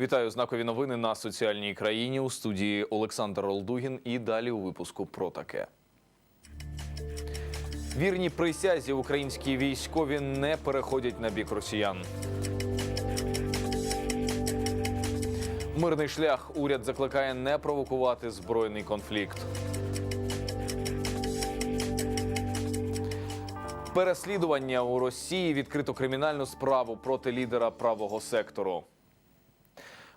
Вітаю знакові новини на соціальній країні у студії Олександр Олдугін. І далі у випуску про таке. Вірні присязі українські військові не переходять на бік росіян. Мирний шлях уряд закликає не провокувати збройний конфлікт. Переслідування у Росії відкрито кримінальну справу проти лідера правого сектору.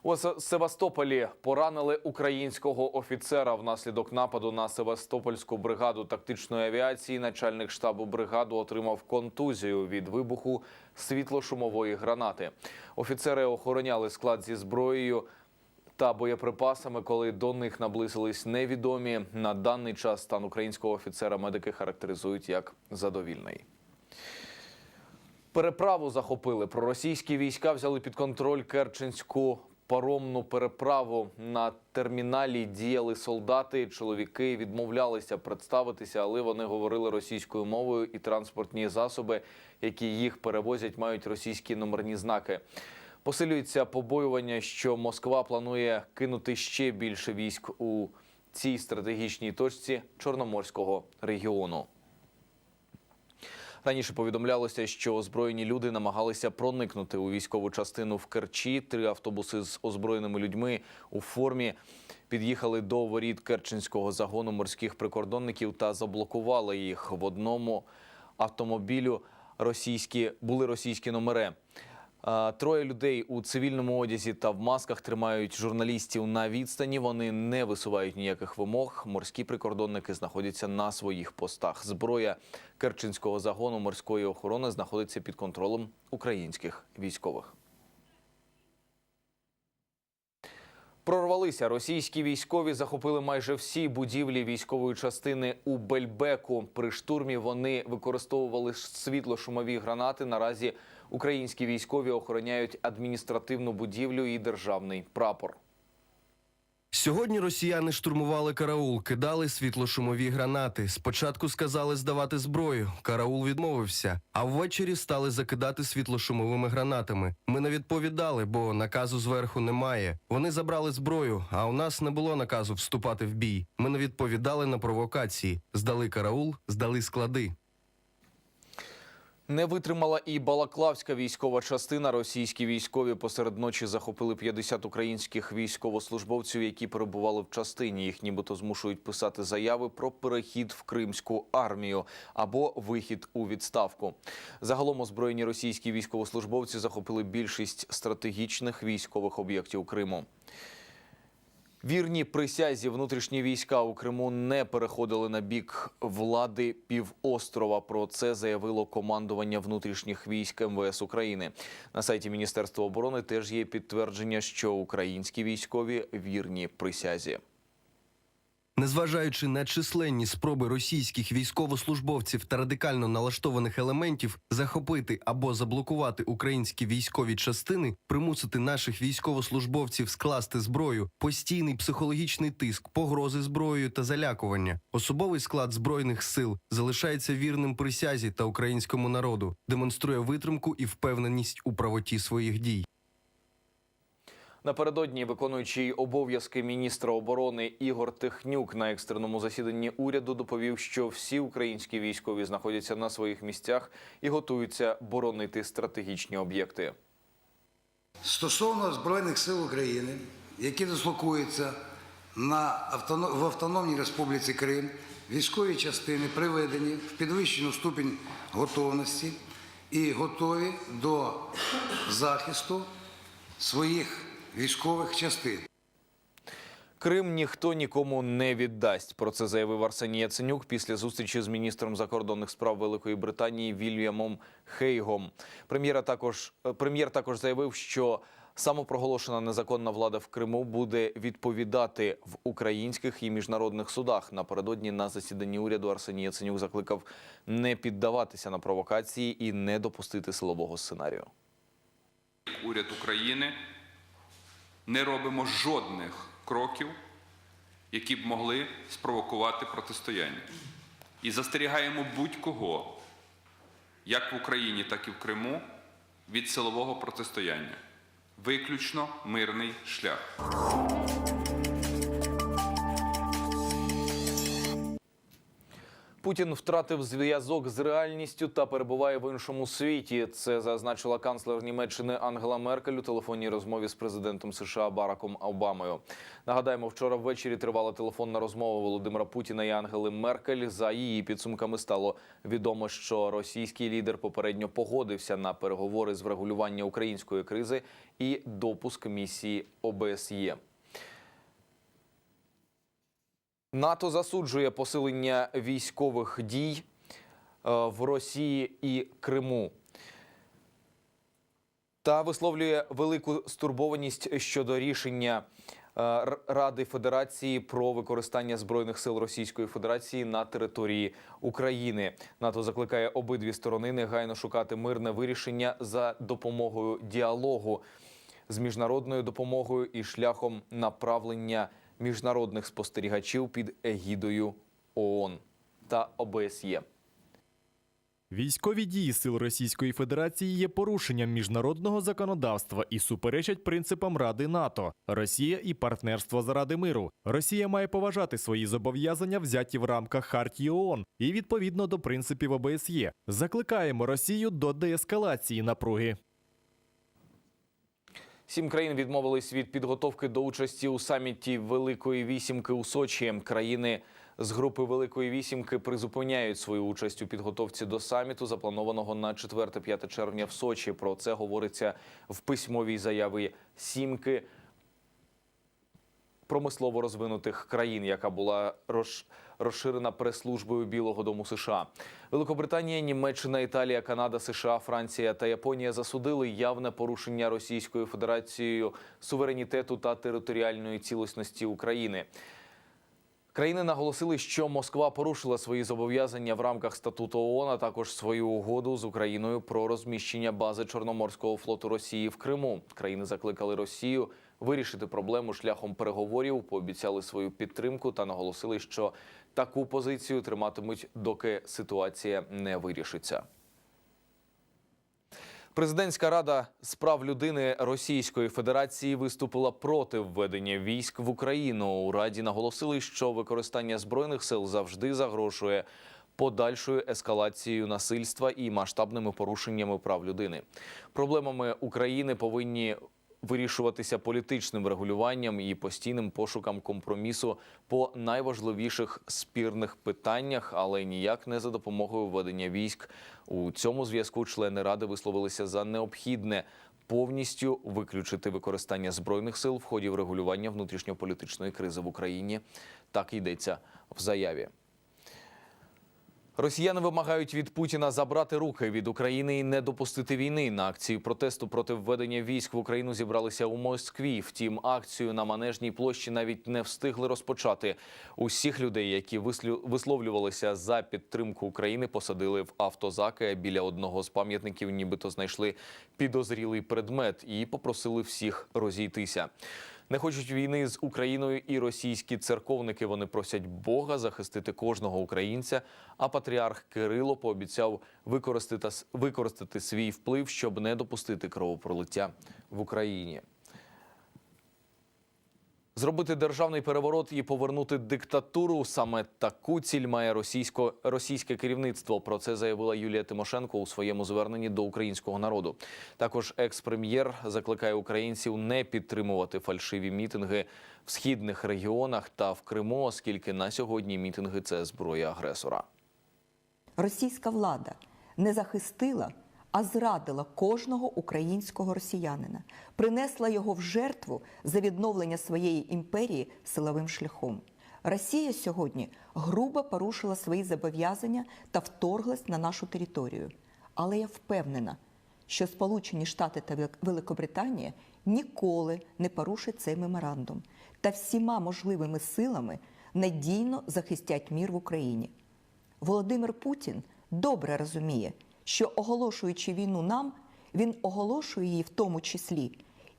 У Севастополі поранили українського офіцера внаслідок нападу на Севастопольську бригаду тактичної авіації. Начальник штабу бригади отримав контузію від вибуху світлошумової гранати. Офіцери охороняли склад зі зброєю та боєприпасами, коли до них наблизились невідомі. На даний час стан українського офіцера медики характеризують як задовільний. Переправу захопили. Проросійські війська взяли під контроль Керченську паромну переправу. На терміналі діяли солдати. Чоловіки відмовлялися представитися, але вони говорили російською мовою, і транспортні засоби, які їх перевозять, мають російські номерні знаки. Посилюється побоювання, що Москва планує кинути ще більше військ у цій стратегічній точці Чорноморського регіону. Раніше повідомлялося, що озброєні люди намагалися проникнути у військову частину в Керчі. Три автобуси з озброєними людьми у формі під'їхали до воріт Керченського загону морських прикордонників та заблокували їх в одному автомобілю. Російські були російські номери. Троє людей у цивільному одязі та в масках тримають журналістів на відстані. Вони не висувають ніяких вимог. Морські прикордонники знаходяться на своїх постах. Зброя Керченського загону морської охорони знаходиться під контролем українських військових. Прорвалися російські військові, захопили майже всі будівлі військової частини у Бельбеку. При штурмі вони використовували світло-шумові гранати. Наразі українські військові охороняють адміністративну будівлю і державний прапор. Сьогодні росіяни штурмували караул, кидали світлошумові гранати. Спочатку сказали здавати зброю. Караул відмовився, а ввечері стали закидати світлошумовими гранатами. Ми не відповідали, бо наказу зверху немає. Вони забрали зброю, а у нас не було наказу вступати в бій. Ми не відповідали на провокації. Здали караул, здали склади. Не витримала і Балаклавська військова частина. Російські військові посеред ночі захопили 50 українських військовослужбовців, які перебували в частині. Їх нібито змушують писати заяви про перехід в кримську армію або вихід у відставку. Загалом озброєні російські військовослужбовці захопили більшість стратегічних військових об'єктів Криму. Вірні присязі внутрішні війська у Криму не переходили на бік влади півострова. Про це заявило командування внутрішніх військ МВС України. На сайті Міністерства оборони теж є підтвердження, що українські військові вірні присязі. Незважаючи на численні спроби російських військовослужбовців та радикально налаштованих елементів захопити або заблокувати українські військові частини, примусити наших військовослужбовців скласти зброю, постійний психологічний тиск, погрози зброєю та залякування, особовий склад збройних сил залишається вірним присязі та українському народу, демонструє витримку і впевненість у правоті своїх дій. Напередодні виконуючий обов'язки міністра оборони Ігор Технюк на екстреному засіданні уряду доповів, що всі українські військові знаходяться на своїх місцях і готуються боронити стратегічні об'єкти. Стосовно Збройних сил України, які дислокуються на автоно- в Автономній Республіці Крим, військові частини приведені в підвищену ступінь готовності і готові до захисту своїх військових частин. Крим ніхто нікому не віддасть. Про це заявив Арсеній Яценюк після зустрічі з міністром закордонних справ Великої Британії Вільямом Хейгом. Прем'єра також е, прем'єр також заявив, що самопроголошена незаконна влада в Криму буде відповідати в українських і міжнародних судах. Напередодні на засіданні уряду Арсеній Яценюк закликав не піддаватися на провокації і не допустити силового сценарію. уряд України не робимо жодних кроків, які б могли спровокувати протистояння. І застерігаємо будь-кого, як в Україні, так і в Криму, від силового протистояння. виключно мирний шлях. Путін втратив зв'язок з реальністю та перебуває в іншому світі. Це зазначила канцлер Німеччини Ангела Меркель у телефонній розмові з президентом США Бараком Обамою. Нагадаємо, вчора ввечері тривала телефонна розмова Володимира Путіна і Ангели Меркель. За її підсумками стало відомо, що російський лідер попередньо погодився на переговори з врегулювання української кризи і допуск місії ОБСЄ. НАТО засуджує посилення військових дій е, в Росії і Криму та висловлює велику стурбованість щодо рішення е, Ради Федерації про використання збройних сил Російської Федерації на території України. НАТО закликає обидві сторони негайно шукати мирне вирішення за допомогою діалогу з міжнародною допомогою і шляхом направлення міжнародних спостерігачів під егідою ООН та ОБСЄ. Військові дії сил Російської Федерації є порушенням міжнародного законодавства і суперечать принципам Ради НАТО, Росія і партнерство заради миру. Росія має поважати свої зобов'язання, взяті в рамках Хартії ООН і відповідно до принципів ОБСЄ. Закликаємо Росію до деескалації напруги. Сім країн відмовились від підготовки до участі у саміті Великої вісімки у Сочі. Країни з групи Великої вісімки призупиняють свою участь у підготовці до саміту, запланованого на 4-5 червня в Сочі. Про це говориться в письмовій заяві сімки промислово розвинутих країн, яка була роз- розширена прес-службою Білого Дому США. Великобританія, Німеччина, Італія, Канада, США, Франція та Японія засудили явне порушення Російською Федерацією суверенітету та територіальної цілісності України. Країни наголосили, що Москва порушила свої зобов'язання в рамках статуту ООН, а також свою угоду з Україною про розміщення бази Чорноморського флоту Росії в Криму. Країни закликали Росію вирішити проблему шляхом переговорів, пообіцяли свою підтримку та наголосили, що таку позицію триматимуть, доки ситуація не вирішиться. Президентська рада з прав людини Російської Федерації виступила проти введення військ в Україну. У раді наголосили, що використання збройних сил завжди загрожує подальшою ескалацією насильства і масштабними порушеннями прав людини. Проблемами України повинні вирішуватися політичним врегулюванням і постійним пошуком компромісу по найважливіших спірних питаннях, але ніяк не за допомогою введення військ. У цьому зв'язку члени ради висловилися за необхідне повністю виключити використання збройних сил в ході врегулювання внутрішньополітичної кризи в Україні. Так йдеться в заяві. Росіяни вимагають від Путіна забрати руки від України і не допустити війни. На акцію протесту проти введення військ в Україну зібралися у Москві. Втім, акцію на манежній площі навіть не встигли розпочати. Усіх людей, які висловлювалися за підтримку України, посадили в автозаки. Біля одного з пам'ятників, нібито знайшли підозрілий предмет і попросили всіх розійтися. Не хочуть війни з Україною і російські церковники. Вони просять Бога захистити кожного українця. А патріарх Кирило пообіцяв використати, використати свій вплив, щоб не допустити кровопролиття в Україні. Зробити державний переворот і повернути диктатуру саме таку ціль має російсько російське керівництво. Про це заявила Юлія Тимошенко у своєму зверненні до українського народу. Також екс-прем'єр закликає українців не підтримувати фальшиві мітинги в східних регіонах та в Криму, оскільки на сьогодні мітинги це зброя агресора. Російська влада не захистила, а зрадила кожного українського росіянина, принесла його в жертву за відновлення своєї імперії силовим шляхом. Росія сьогодні грубо порушила свої зобов'язання та вторглась на нашу територію. Але я впевнена, що Сполучені Штати та Великобританія ніколи не порушать цей меморандум та всіма можливими силами надійно захистять мір в Україні. Володимир Путін добре розуміє, що оголошуючи війну нам, він оголошує її в тому числі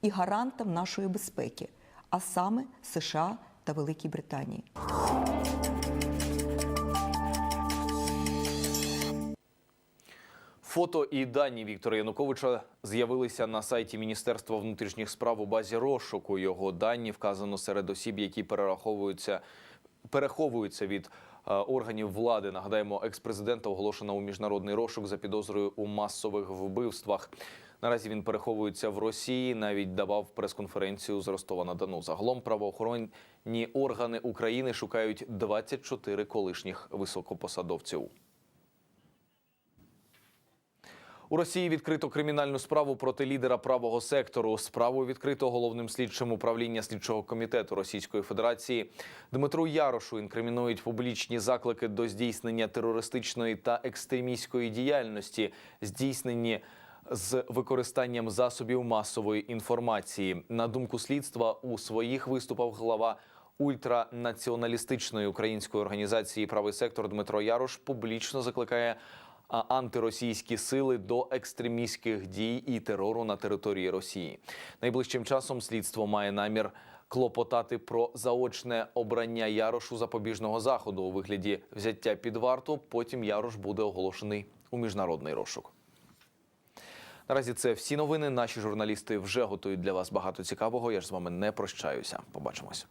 і гарантом нашої безпеки, а саме США та Великій Британії. Фото і дані Віктора Януковича з'явилися на сайті Міністерства внутрішніх справ у базі розшуку. Його дані вказано серед осіб, які перераховуються, переховуються від органів влади. Нагадаємо, екс-президента оголошено у міжнародний розшук за підозрою у масових вбивствах. Наразі він переховується в Росії. Навіть давав прес-конференцію з Ростова на Дону. Загалом правоохоронні органи України шукають 24 колишніх високопосадовців. У Росії відкрито кримінальну справу проти лідера правого сектору. Справу відкрито головним слідчим управління слідчого комітету Російської Федерації Дмитру Ярошу. Інкримінують публічні заклики до здійснення терористичної та екстремістської діяльності, здійснені з використанням засобів масової інформації. На думку слідства, у своїх виступах глава ультранаціоналістичної української організації Правий сектор Дмитро Ярош публічно закликає антиросійські сили до екстремістських дій і терору на території Росії. Найближчим часом слідство має намір клопотати про заочне обрання Ярошу запобіжного заходу у вигляді взяття під варту. Потім Ярош буде оголошений у міжнародний розшук. Наразі це всі новини. Наші журналісти вже готують для вас багато цікавого. Я ж з вами не прощаюся. Побачимось.